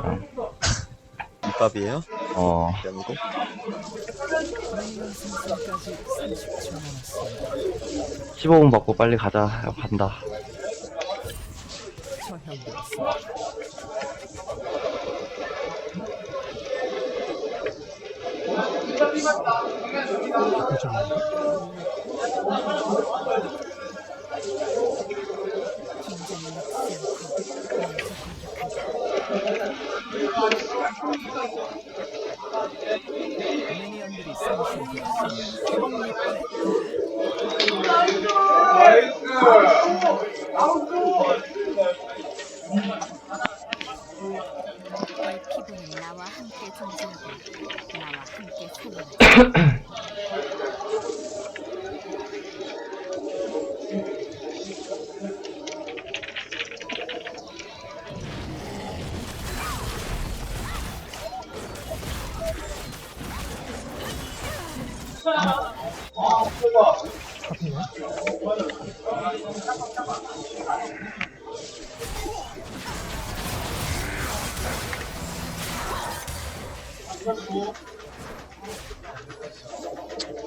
저랑. 밑밥이에요? 어, 연고? 미니언 생성까지 30초 남았습니다. 15분 받고 빨리 가자. 야, 간다. 처형되었습니다. 긴장을 놓치지 않고 먼저 공격한다. 미니언들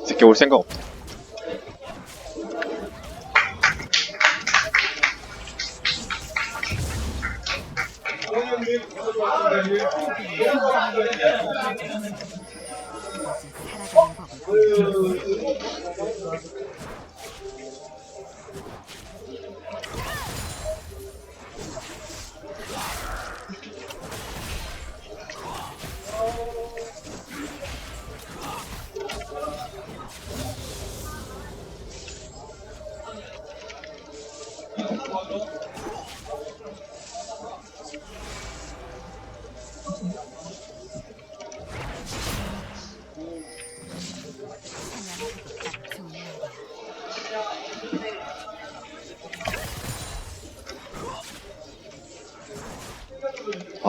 새끼 올 생각 없다.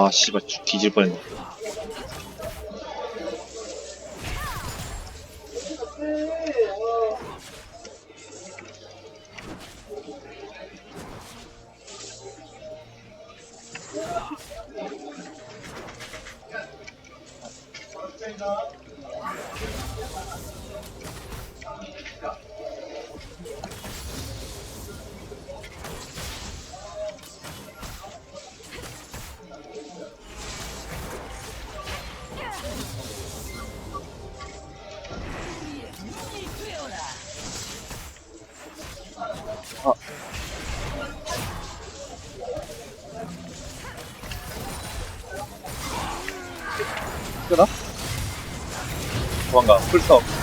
아, 씨발, 죽- 뒤질 뻔했네. 끄나? 도망가, 풀싸움.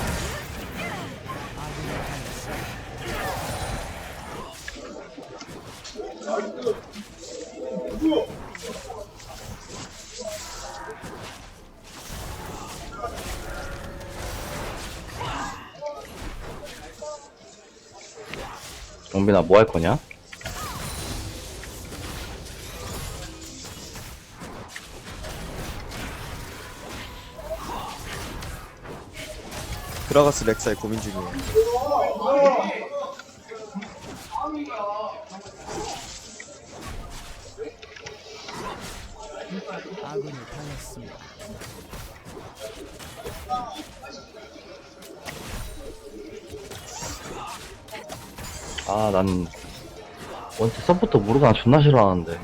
뭐 할 거냐? 그라가스 렉사에 고민 중이에요. 아군이 당했습니다. 아, 난, 원체 서포터 모르가나 존나 싫어하는데.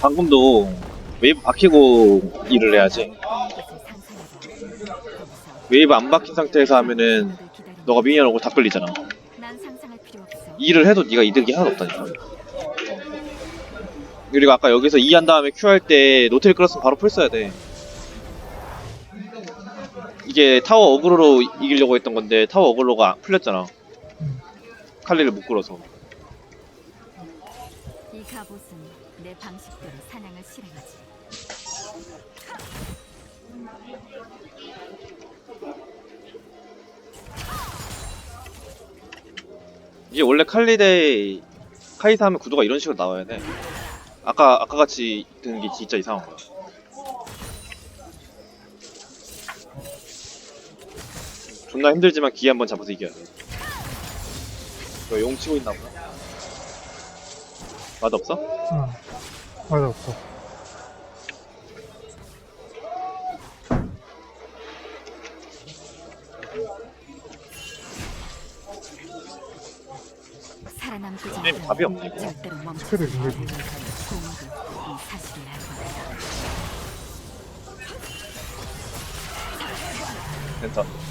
방금도 웨이브 박히고 일을 해야지. 웨이브 안 박힌 상태에서 하면은 너가 미니언 오고 다 끌리잖아. 일을 해도 네가 이득이 하나도 없다니까. 그리고 아까 여기서 E 한 다음에 Q 할 때 노트를 끌었으면 바로 풀 써야 돼. 이게 타워 어그로로 이기려고 했던 건데 타워 어그로가 풀렸잖아. 칼리를 못 끌어서. 방식대로 사냥을 실행하지. 이게 원래 칼리 대 카이사 하면 구도가 이런 식으로 나와야 돼. 아까 아까 같이 드는 게 진짜 이상한 거야. 존나 힘들지만 기회 한번 잡아서 이겨야 돼. 너용 치고 있나 보다. 맛 없어? 응. 맞아, 없어. 살아남기 전에 답이 없네, 이거. 절대로 멈추지 그래, 마. 그래. 공도 이 사실을 알고 있어. 괜찮. 적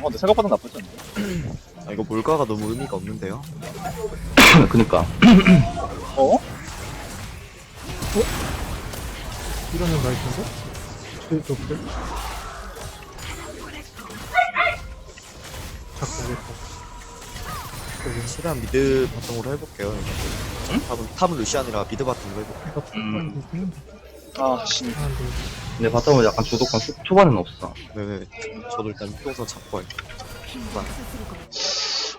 어, 근데 생각보다 나쁘지 않네. 아, 이거 몰가가 너무 의미가 없는데요? 그니까. 어? 이러면 나이스인데? 제 높을? 자꾸 오겠다. 최대한 미드 바텀으로 해볼게요. 이거. 탑은, 탑은 루시안이라 미드 바텀으로 해볼게요. 이거 음. 음. 아, 씨. 아, 네. 근데 바텀은 약간 주도권 초- 초반에는 없어. 네네. 저도 일단 평선 잡고 할게요.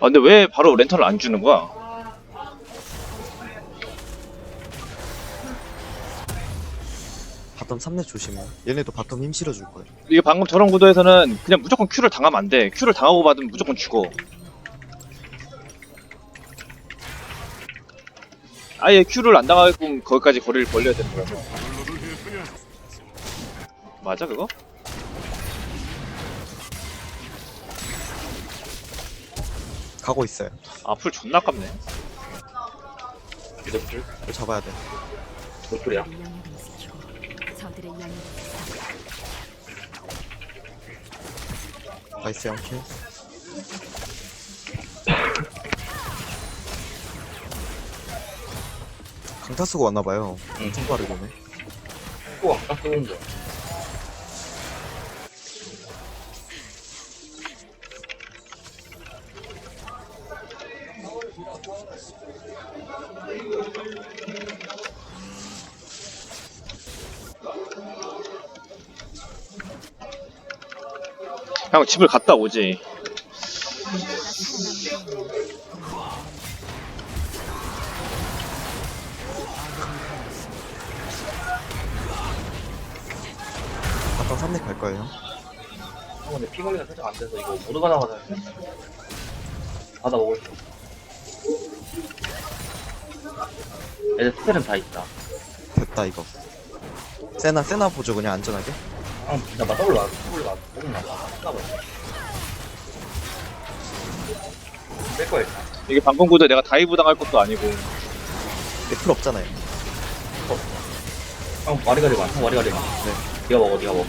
아, 근데 왜 바로 렌터를 안 주는 거야? 바텀 3렙 조심해. 얘네도 바텀 힘 실어줄 거예요. 이게 방금 저런 구도에서는 그냥 무조건 Q를 당하면 안 돼. Q를 당하고 받으면 무조건 죽어. 아예 Q를 안 당하게끔 거기까지 거리를 벌려야 되는 거라서. 맞아 그거? 가고 있어요. 아풀 존나 깝네. 미드풀? 이거 잡아야 돼. 저들의 영역을 나이스 양킬. 강타 쓰고 왔나봐요. 응. 엄청 빠르네. 또 아까 쏘는 거. 형 집을 갔다 오지. 바텀 3렙 갈 거예요. 형 근데 피 관리가 살짝 안 돼서 이거 모두가 나가자. 받아 먹을 수. 애들 스펠은 다 있다. 됐다 이거. 세나 세나 보죠 그냥 안전하게. 아, 진짜 나 더블 나, 더 뺄 일단. 이게 방금 구도에 내가 다이브 당할 것도 아니고. 애플 없잖아요. 형, 와리가리 많, 형, 와리가리 많. 네. 니가 먹어, 니가 먹어.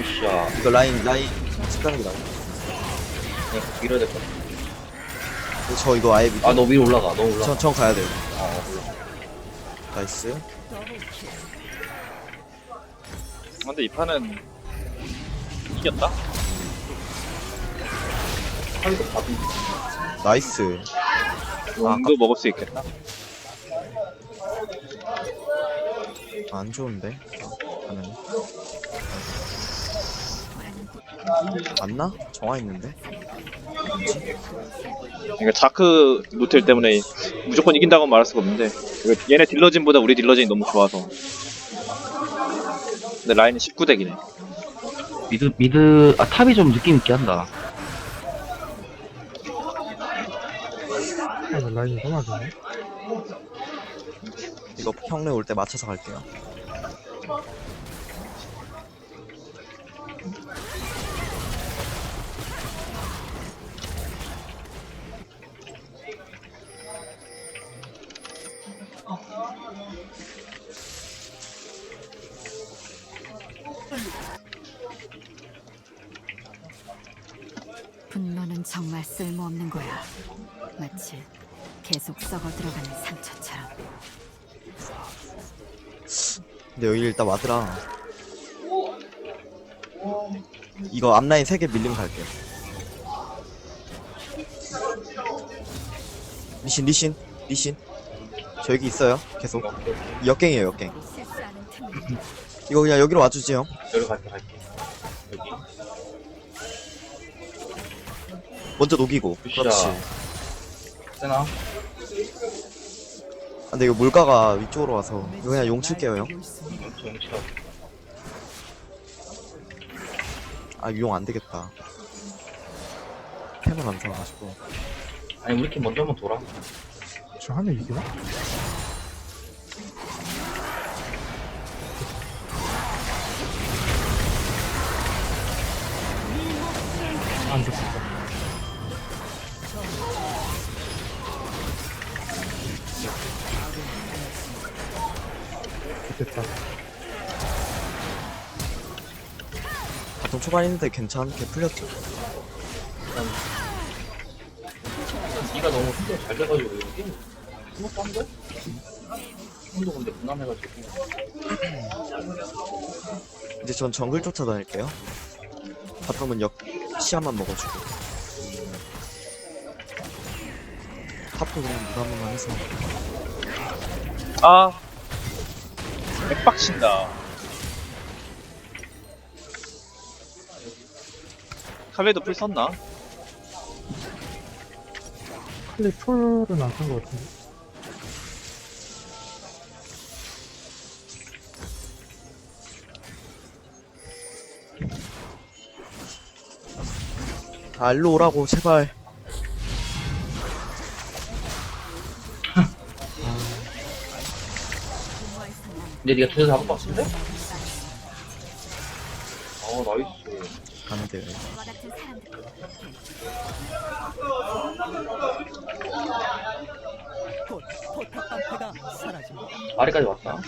으쌰. 이거 라인 라인 식가는 게 나와. 네, 밀어야 될 것 같아. 저 이거 아예 밑에. 아, 너 위로 올라가, 너 올라가. 전, 전 가야 돼요. 아, 올라가. 나이스. 근데 이 판은 이겼다? 하기도 밥이. 나이스. 용도 먹을 수 있겠다. 안 좋은데. 가는. 맞나? 정화 있는데? 그러니까 자크 노텔 때문에 무조건 이긴다고 말할 수가 없는데 이거 얘네 딜러진보다 우리 딜러진이 너무 좋아서 근데 라인은 19덱이네 미드 미드 아 탑이 좀 느낌 있게 한다. 아, 라인이 떠나지네. 이거 형네 올 때 맞춰서 갈게요. 분노는 정말 쓸모없는 거야. 마치 계속 썩어 들어가는 상처처럼. 근데 여기 일단 와드랑 이거 앞라인 3개 밀리면 갈게요. 리신 리신 리신 저 여기 있어요 계속 역갱이에요 역갱 실수하는 틈을 이거 그냥 여기로 와주지 형 여기 갈게 갈게. 여기. 먼저 녹이고. 그렇지 세나? 아, 근데 이거 물가가 위쪽으로 와서 이거 그냥 용 칠게요 형. 용치 용치가. 아용 안 되겠다 템을 안 사가지고 아니 우리 팀 먼저 한번 돌아. 저 하늘 이기나? 안. 됐다. 초반인데 괜찮게 풀렸죠. 네가 너무 힘들 잘 돼가지고 게임 스무스 한데? 힘도 근데 무난해가지고. 이제 전 정글 쫓아다닐게요. 바텀은 역 시야만 먹어주고. 탑도 그냥 무난무난 해서. 아 백박친다 칼레도 풀 썼나? 칼리 풀은 안 쓴 것 같은데. 아 일로 오라고 제발 근데 네가 두대 잡을 것 같은데? 같은 사람들 곧 포탑 방패가 사라집니다. 아래까지 왔다.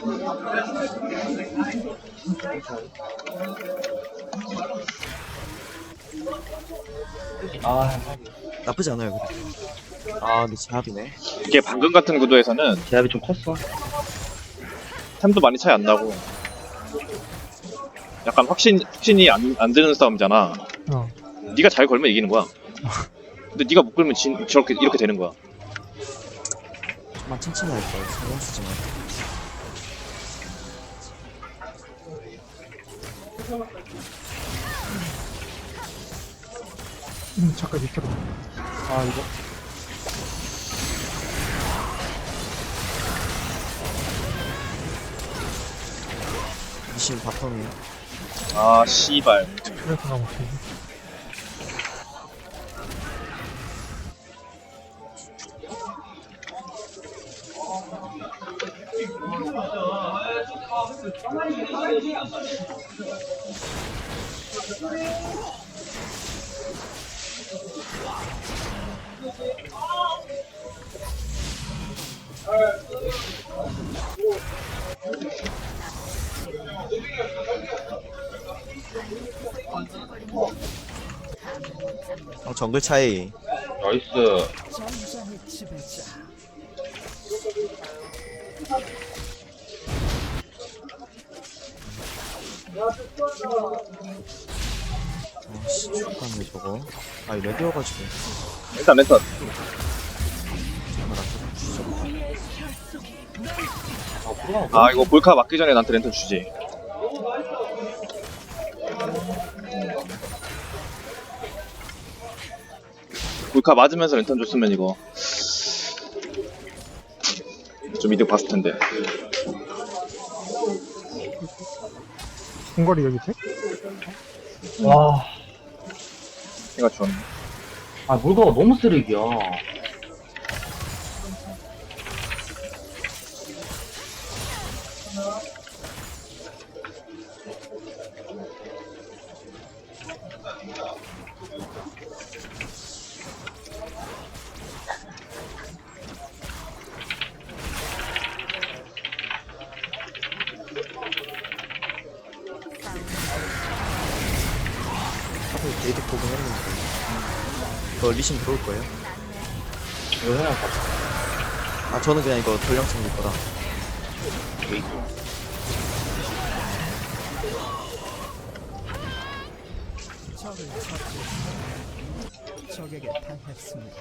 아, 나쁘지 않아요 그래 아 근데 제압이네 이게 방금 같은 구도에서는 제압이 좀 컸어. 템도 많이 차이 안 나고 약간 확신 확신이 안, 안 드는 싸움이잖아. 어. 네가 잘 걸면 이기는 거야. 근데 네가 못 걸면 진, 저렇게 이렇게 되는 거야. 좀만 천천히 할걸 신경 쓰지 마 음, 잠깐 밑으로. 아, 이거. 미신 바텀이 아 씨발. 그래서 나 못해. 정글 차이 나이스. 아씨 죽겠네 저거 아 이거 레디여가지고 일단 랜턴. 아, 아 이거 볼카 맞기 전에 나한테 랜턴 주지. 몰카 맞으면서 랜턴 줬으면 이거 좀 이득 봤을 텐데 궁궐이 여기 돼? 와, 해가 좋았네 아, 물가가 너무 쓰레기야. 저 리신 들어올 거예요? 이거 다 아, 저는 그냥 이거 전령 챙길 거라. 적을 처치. 적에게 당했습니다.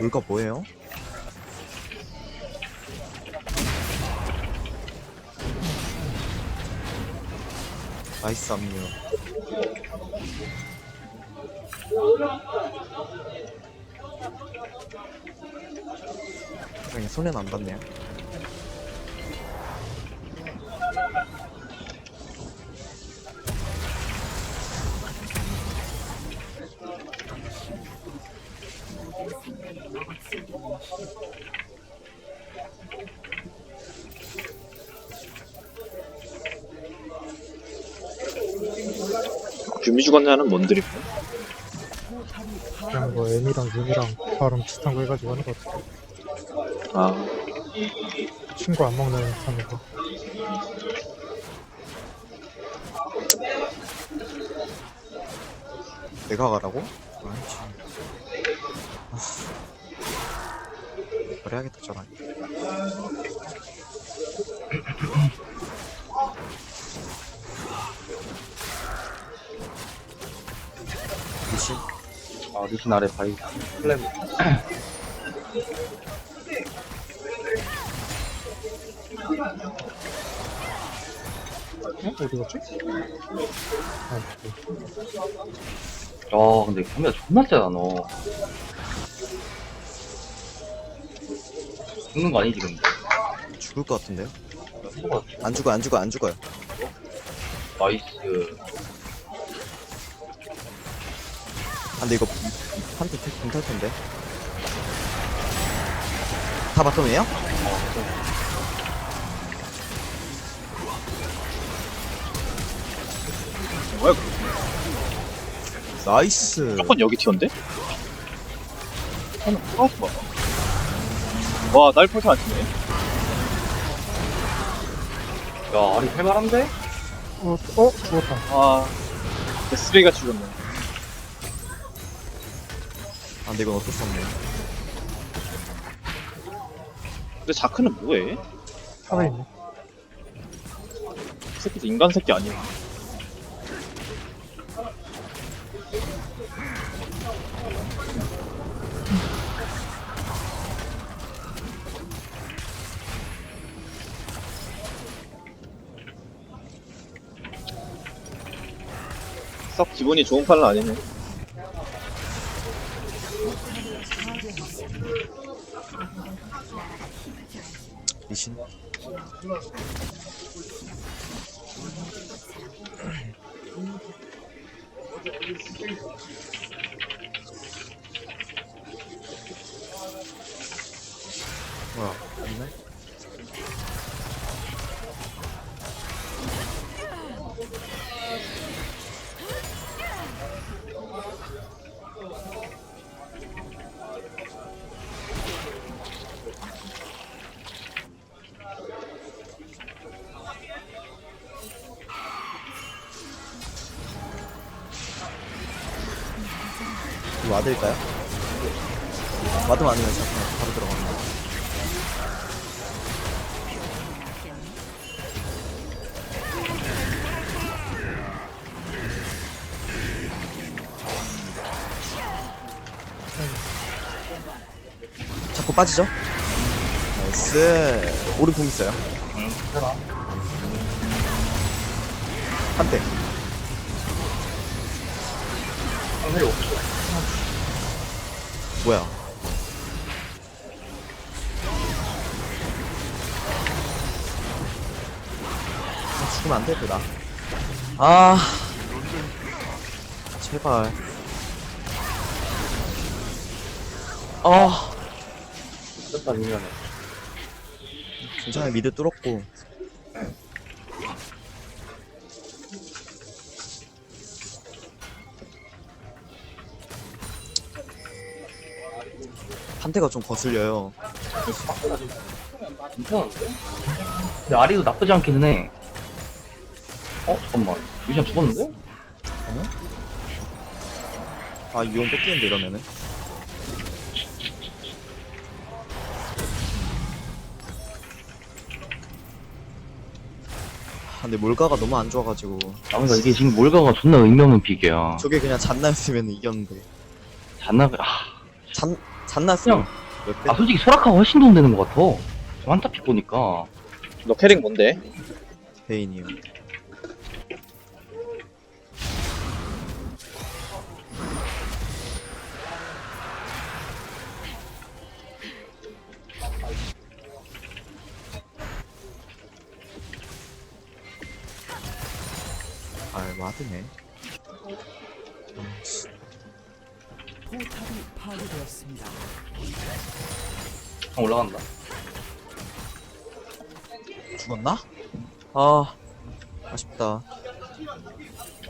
물가 뭐예요? 나이스 압류. 그냥 손해는 안. 규미 죽었냐는 뭔 드립 그냥 뭐 M이랑 윤이랑 발음 비슷한 거 해가지고 하는 거 같아. 아 친구 안 먹는 하는 거. 내가 가라고? 아니지. 아. 그래야겠다, 저랑. 아, 리신 아래 바이. 플랜. 어? 어디 갔지? 아, 네. 야, 근데 카메라 존나 세다, 너. 죽는 거 아니지, 근데? 죽을 것 같은데요? 안 죽어요, 안 죽어요, 안 죽어요. 나이스. 아, 근데 이거 한테 공탈 텐데. 다 바텀이에요? 뭐야 그거 나이스. 무조건 여기 튀었는데? 하나 풀어서 봐. 와, 날 펄터 안 치네. 야, 아리 살만한데? 어, 어? 죽었다. 아, 쓰레기가 죽었네. 근데 이건 어쩔 수 없네. 근데 자크는 뭐해? 탑에 있네. 이 새끼도 인간 새끼 아니야. 썩 기분이 좋은 판은 아니네. 이거 와드일까요? 와드 아니면 잠깐 바로 들어갑니다. 자꾸 빠지죠? 나이스. 오른 공 있어요. 한 대. 상대이 없어. 뭐야? 아, 죽으면 안 되더라. 아. 제발. 아. 됐다 미면에 괜찮아, 미드 뚫었고. 판테가 좀 거슬려요. 괜찮은데? 근데 아리도 나쁘지 않기는 해 어? 잠깐만 유시안 죽었는데? 아, 유용 뺏기는데, 이러면은. 아, 근데 몰가가 너무 안 좋아가지고. 아, 그러니까 이게 지금 몰가가 존나 의미 없는 픽이야. 저게 그냥 잔나였으면 이겼는데. 잔나, 아, 잔, 그냥, 배? 아, 솔직히 소라카가 훨씬 도움 되는 것 같아. 저 한타 픽 보니까. 너 캐릭 뭔데? 베인이요. 아, 와드네. 포탑이 파괴되었습니다. 형 올라간다 죽었나? 아, 아쉽다.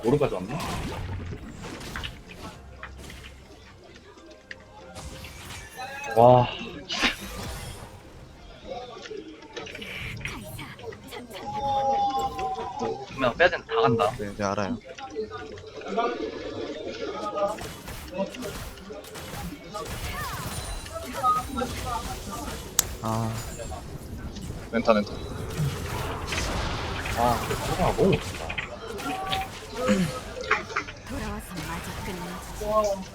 오른까지 왔나? 와 그러면 빼야 된다 다 간다 네, 네, 알아요. 아, 렌타 렌타. 아 근데 소가 너무 못한다 돌아와서 마저 끝내지.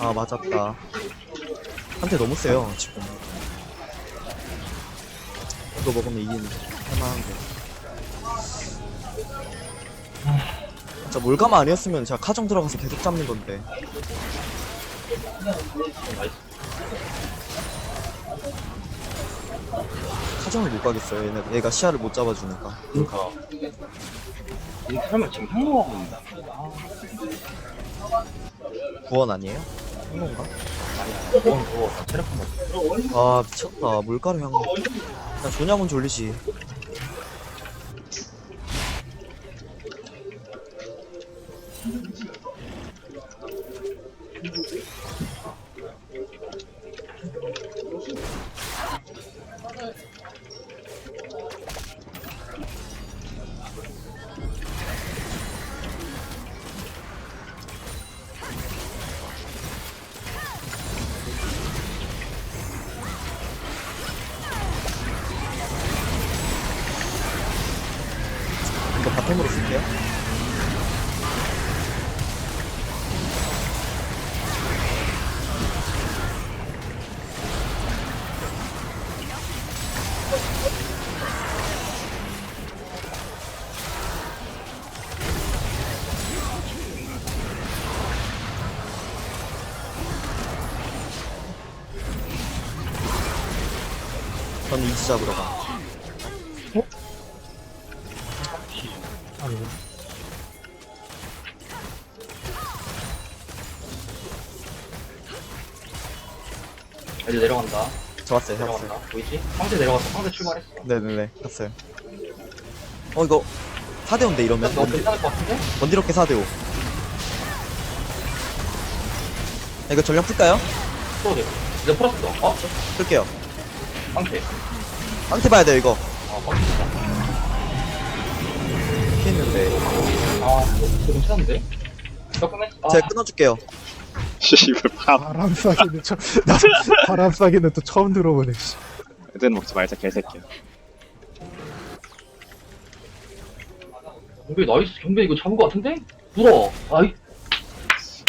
아, 맞았다. 한테 너무 세요, 지금. 이거 먹으면 이기는 할만한데. 진짜 몰가마 아니었으면 제가 카정 들어가서 계속 잡는 건데. 카정을 못 가겠어요. 얘네, 얘가 시야를 못 잡아주니까. 그니까 이 설마 지금 항로하고 있나? 구원 아니에요? 한건가? 그건 그거 다 체력한 거지 아 미쳤다 물가루 향 그냥 조냐곤 졸리지 이지 잡으러 가. 아니, 애들 내려간다. 저 왔어요 저 왔어요. 내려간다. 보이지? 상대 내려갔어. 상대 출발했어. 네네네 갔어요. 어 이거 4대5인데 이러면? 너 괜찮을 것 같은데? 어깨 4대5 이거 전력 풀까요? 풀어도 돼 이제 풀었어. 어? 풀게요. 상태 상태 봐야 돼요 이거 아 빡치다 피했는데 아 이거 괜찮은데? 아, 제가 끊어줄게요 씨발 밥. 바람 쏴기는 처, 나도 바람 쏴기는 또 처음 들어보네, 씨. 애들 먹지 말자 개새끼야. 경배 나이스 경배 이거 잡은 거 같은데? 물어 아이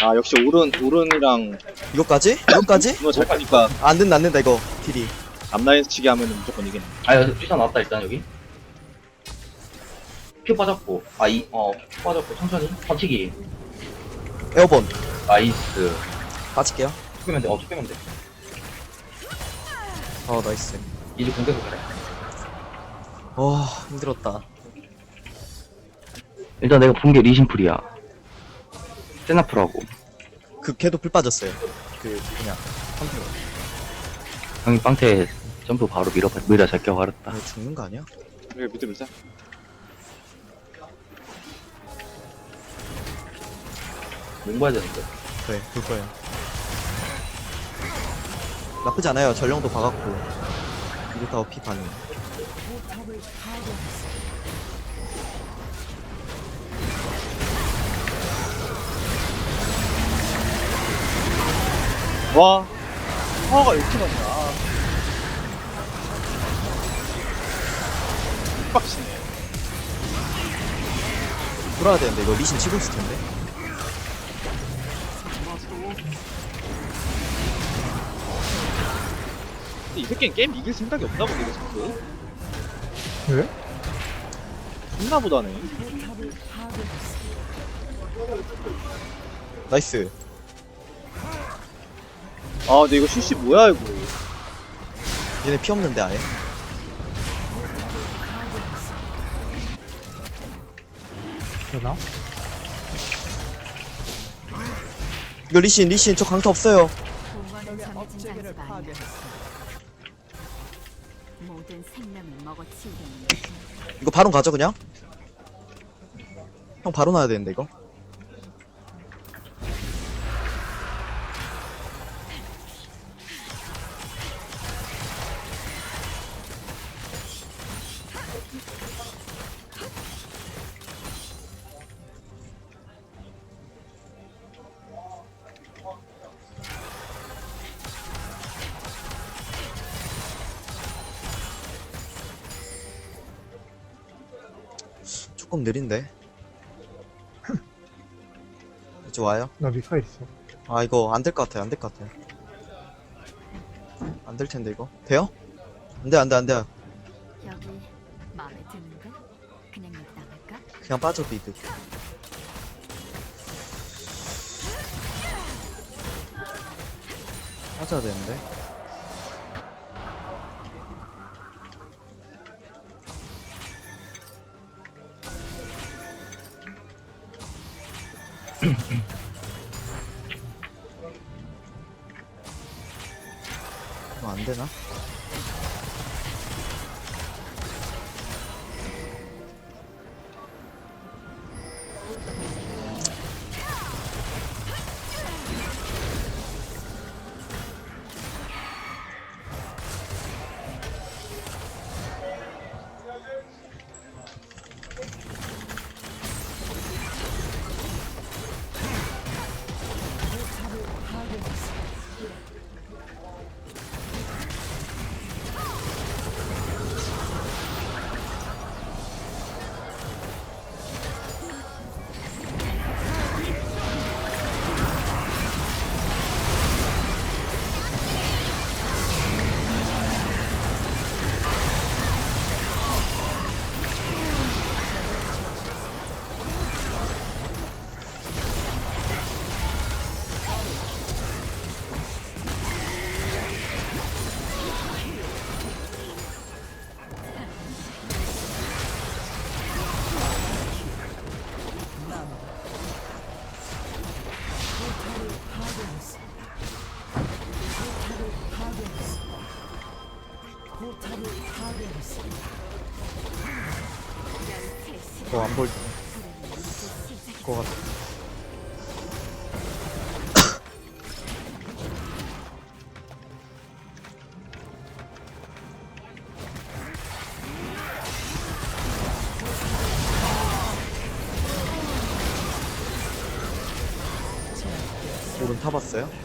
아 역시 오른 오른이랑 이거까지? 이거까지? 누나 잘 가니까 안 된다 안 된다 이거 딜이 앞라인 치기 하면은 무조건 이기네. 아 피자 나왔다 일단 여기 큐 빠졌고 아이어큐 빠졌고 천천히 터치기 에어본 나이스 빠질게요 쭉 빼면 돼. 어, 쭉 빼면 돼. 어 나이스 이제 공격을 그래. 와 힘들었다 일단 내가 본 게 리신풀이야. 세나풀하고. 그 걔도 불 빠졌어요 그 그냥 컨트롤 형이 빵태 점프 바로 밀어, 밀어 잘 껴가렸다. 아 죽는 거 아니야? 우리가 믿음 밀자. 몽봐야 되는데. 그래 불 거야 나쁘지 않아요 전령도 박았고 이거 다 어피 가능 와, 파워가 이렇게 많냐. 빡치네. 돌아야 되는데 이거 리신 치고 있을 텐데 근데 이 새끼는 게임 이길 생각이 없나 보네, 이거 자꾸. 왜? 존나 보다네. 나이스 아, 근데 이거 실시 뭐야, 이거. 얘네 피 없는데 아예 되나? 이거 리신 리신 저 강타 없어요 업체계를. 모든 생명을 이거 바로 가죠 그냥? 형 바로 놔야 되는데 이거 조금 느린데? 이제 와요? 나 미카 있어. 아 이거 안 될 것 같아요. 안될 것 같아요. 안될 텐데 이거. 돼요? 안돼 안돼 안돼 여기 마음에 드는데 그냥 여기 나갈까? 그냥 빠져 비드 빠져야 되는데 타봤어요?